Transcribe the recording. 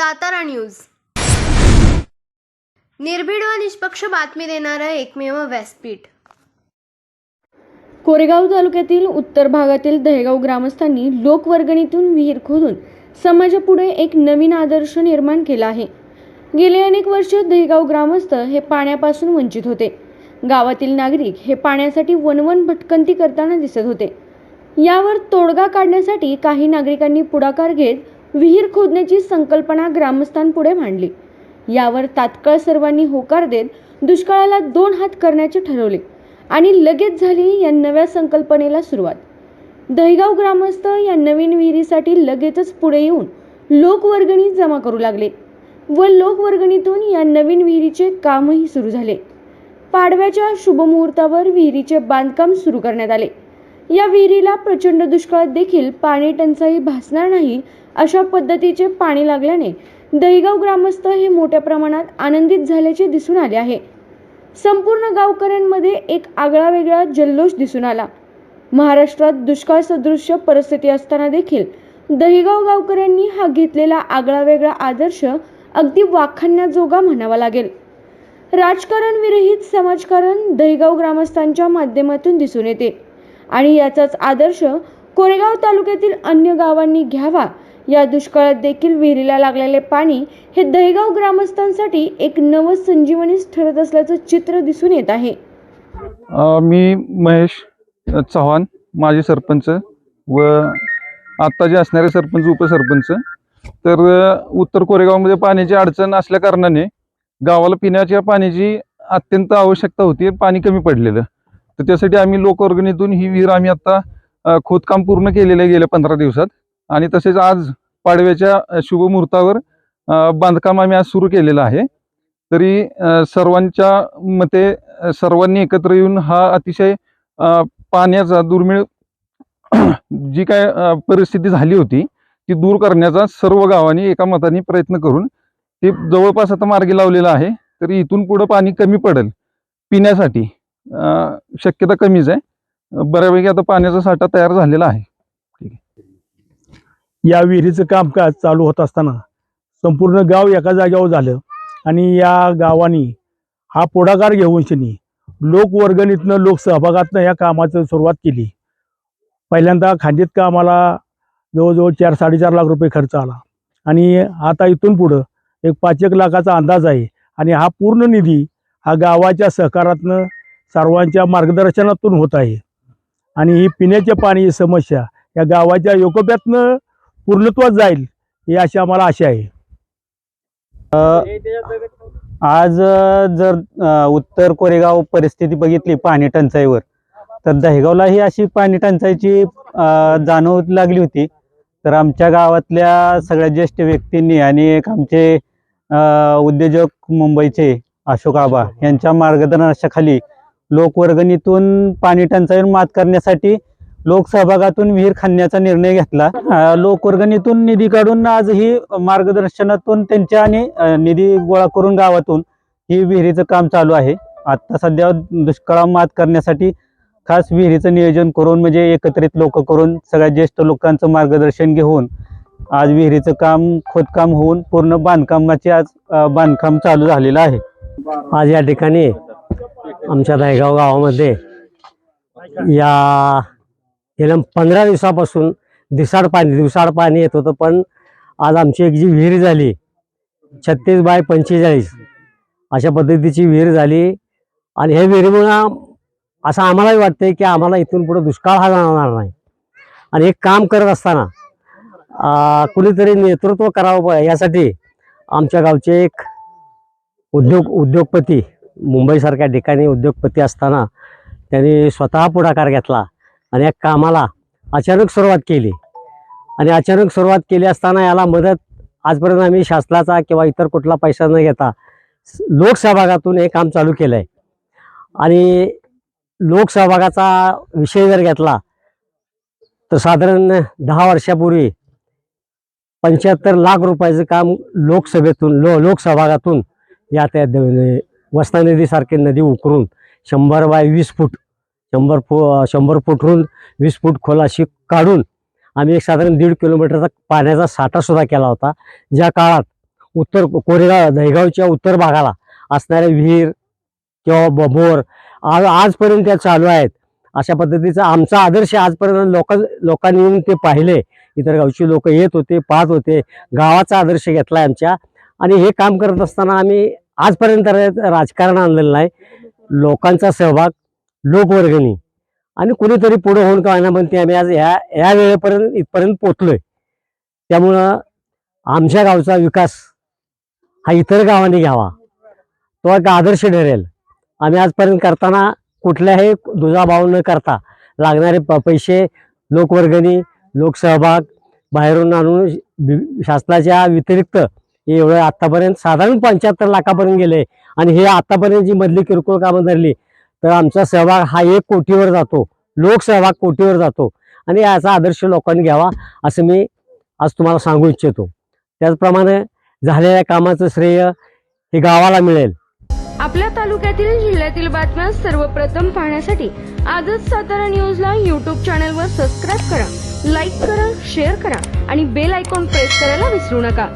Satara news. निर्भीड व निष्पक्ष बातमी देणारं एकमेव व्यासपीठ. कोरेगाव तालुक्यातील उत्तर भागातील दहेगाव ग्रामस्थांनी लोकवर्गणीतून विहीर खोदून समाजापुढे एक नवीन आदर्श निर्माण केला आहे. गेले अनेक वर्ष दहेगाव ग्रामस्थ हे पाण्यापासून वंचित होते. गावातील नागरिक हे पाण्यासाठी वनवन भटकंती करताना दिसत होते. यावर तोडगा काढण्यासाठी काही नागरिकांनी पुढाकार घेत विहीर खोदण्याची संकल्पना ग्रामस्थांपुढे मांडली. यावर तात्काळ सर्वांनी होकार देत दुष्काळाला दोन हात करण्याचे ठरवले आणि लगेच झाली या नव्या संकल्पनेला सुरुवात. दहिगाव ग्रामस्थ या नवीन विहिरीसाठी लगेचच पुढे येऊन लोकवर्गणी जमा करू लागले व लोकवर्गणीतून या नवीन विहिरीचे कामही सुरू झाले. पाडव्याच्या शुभमुहूर्तावर विहिरीचे बांधकाम सुरू करण्यात आले. या विहिरीला प्रचंड दुष्काळात देखील पाणी टंचाई भासणार नाही अशा पद्धतीचे पाणी लागल्याने दहिगाव ग्रामस्थ हे मोठ्या प्रमाणात आनंदित झाल्याचे दिसून आले आहे. संपूर्ण गावकऱ्यांमध्ये एक आगळा वेगळा जल्लोष दिसून आला. महाराष्ट्रात दुष्काळ सदृश्य परिस्थिती असताना देखील दहिगाव गावकऱ्यांनी हा घेतलेला आगळा वेगळा आदर्श अगदी वाखाणण्याजोगा म्हणावा लागेल. राजकारण विरहित समाजकारण दहीगाव ग्रामस्थांच्या माध्यमातून दिसून येते. आणि याचाच आदर्श कोरेगाव तालुक्यातील अन्य गावांनी घ्यावा. या दुष्काळात देखील विहिरीला लागलेले पाणी हे दहेगाव ग्रामस्थांसाठी एक नव संजीवनीच ठरत असल्याचं चित्र दिसून येत आहे. मी महेश चव्हाण माजी सरपंच व आत्ता जे असणारे सरपंच उपसरपंच. तर उत्तर कोरेगावमध्ये पाण्याची अडचण असल्या कारणाने गावाला पिण्याच्या पाण्याची अत्यंत आवश्यकता होती. पाणी कमी पडलेलं. तर त्यासाठी आम्ही लोकवर्गणीतून ही विहीर आम्ही आत्ता खोदकाम पूर्ण केलेलं आहे गेल्या पंधरा दिवसात. आणि तसेच आज पाडव्याच्या शुभमुहूर्तावर बांधकाम आम्ही आज सुरू केलेलं आहे. तरी सर्वांच्या मते सर्वांनी एकत्र येऊन हा अतिशय पाण्याचा दुर्मिळ जी काय परिस्थिती झाली होती ती दूर करण्याचा सर्व गावांनी एका मताने प्रयत्न करून ते जवळपास आता मार्गी लावलेलं आहे. तरी इथून पुढं पाणी कमी पडेल पिण्यासाठी. शक्यता कमीच आहे. बऱ्यापैकी आता पाण्याचा साठा तयार झालेला आहे. या विहिरीचं कामकाज चालू होत असताना संपूर्ण गाव एका जागेवर झालं आणि या गावानी हा पुढाकार घेऊन शनी लोकवर्गणीतनं लोकसहभागातनं या कामाचं सुरुवात केली. पहिल्यांदा खांडीत कामाला जवळजवळ चार साडेचार लाख रुपये खर्च आला. आणि आता इथून पुढं एक पाच एक लाखाचा अंदाज आहे. आणि हा पूर्ण निधी हा गावाच्या सहकारातनं सर्वांच्या मार्गदर्शनातून होत आहे. आणि ही पिण्याच्या पाणी समस्या या गावाच्या योकोप्यातनं पूर्णत्वात जाईल ही अशी आम्हाला आशा आहे. आज जर उत्तर कोरेगाव परिस्थिती बघितली पाणी टंचाईवर तर दहेगावला ही अशी पाणी टंचाईची जाणव लागली होती. तर आमच्या गावातल्या सगळ्या ज्येष्ठ व्यक्तींनी आणि एक आमचे उद्योजक मुंबईचे अशोक आबा यांच्या मार्गदर्शनाखाली लोकवर्गणीतून पाणी टंचाईवर मात करण्यासाठी लोकसहभागातून विहीर खणण्याचा निर्णय घेतला. लोकवर्गणीतून निधी काढून आज ही मार्गदर्शनातून त्यांच्या आणि निधी गोळा करून गावातून ही विहिरीचं काम चालू आहे. आता सध्या दुष्काळा मात करण्यासाठी खास विहिरीचं नियोजन करून म्हणजे एकत्रित लोक करून सगळ्या ज्येष्ठ लोकांचं मार्गदर्शन घेऊन आज विहिरीचं काम खोदकाम होऊन पूर्ण बांधकामाचे आज बांधकाम चालू झालेलं आहे. आज या ठिकाणी आमच्या दहेगाव गावामध्ये या गेल्या पंधरा दिवसापासून दिसाड पाणी दिवसाड पाणी येत होतं पण आज आमची एक जी विहीर झाली छत्तीस बाय पंचेचाळीस अशा पद्धतीची विहीर झाली. आणि हे विहिरीमुळं असं आम्हालाही वाटते की आम्हाला इथून पुढे दुष्काळ हा जाणवणार नाही. आणि एक काम करत असताना कुणीतरी नेतृत्व करावं यासाठी आमच्या गावचे एक उद्योग उद्योगपती मुंबईसारख्या ठिकाणी उद्योगपती असताना त्यांनी स्वतः पुढाकार घेतला आणि या कामाला अचानक सुरुवात केली. आणि अचानक सुरुवात केली असताना याला मदत आजपर्यंत आम्ही शासनाचा किंवा इतर कुठला पैसा न घेता लोकसहभागातून हे काम चालू केलं आहे आणि लोकसहभागाचा विषय जर घेतला तर साधारण दहा वर्षापूर्वी पंच्याहत्तर लाख रुपयाचं काम लोकसभेतून लो लोकसहभागातून या त्या वसना नदीसारखी नदी उकरून शंभर बाय वीस फूट शंभर फू शंभर फूटहून वीस फूट खोल अशी काढून आम्ही एक साधारण दीड किलोमीटरचा पाण्याचा साठासुद्धा केला होता ज्या काळात उत्तर कोरेगाव दहिगावच्या उत्तर भागाला असणाऱ्या विहीर किंवा ब- बोर आज आजपर्यंत त्या चालू आहेत. अशा पद्धतीचा आमचा आदर्श आजपर्यंत लोक लोकांनी येऊन ते पाहिले. इतर गावची लोक येत होते पाहत होते. गावाचा आदर्श घेतला आमच्या. आणि हे काम करत असताना आम्ही आजपर्यंत राजकारण आणलेलं नाही. लोकांचा सहभाग लोकवर्गणी. आणि कुणीतरी पुढं होऊन का ना पण ते आम्ही आज ह्या ह्या वेळेपर्यंत इथपर्यंत पोचलोय. त्यामुळं आमच्या गावचा विकास हा इतर गावांनी घ्यावा. तो एक आदर्श ठरेल. आम्ही आजपर्यंत करताना कुठल्याही दुजाभाव न करता लागणारे प पैसे लोकवर्गणी लोकसहभाग बाहेरून आणून शासनाच्या व्यतिरिक्त हे एवढं आतापर्यंत साधारण पंच्याहत्तर लाखापर्यंत गेले. आणि हे आतापर्यंत जी मधली किरकोळ कामं धरली तर आमचा सहभाग हा एक कोटीवर जातो. लोकसहभाग कोटीवर जातो. आणि याचा आदर्श लोकांनी घ्यावा असं मी आज तुम्हाला सांगू इच्छितो. त्याचप्रमाणे झालेल्या कामाचं श्रेय हे गावाला मिळेल. आपल्या तालुक्यातील जिल्ह्यातील बातम्या सर्वप्रथम पाहण्यासाठी आजच सातारा न्यूजला यूट्यूब चॅनलवर सबस्क्राईब करा लाईक करा शेअर करा आणि बेल आयकॉन प्रेस करायला विसरू नका.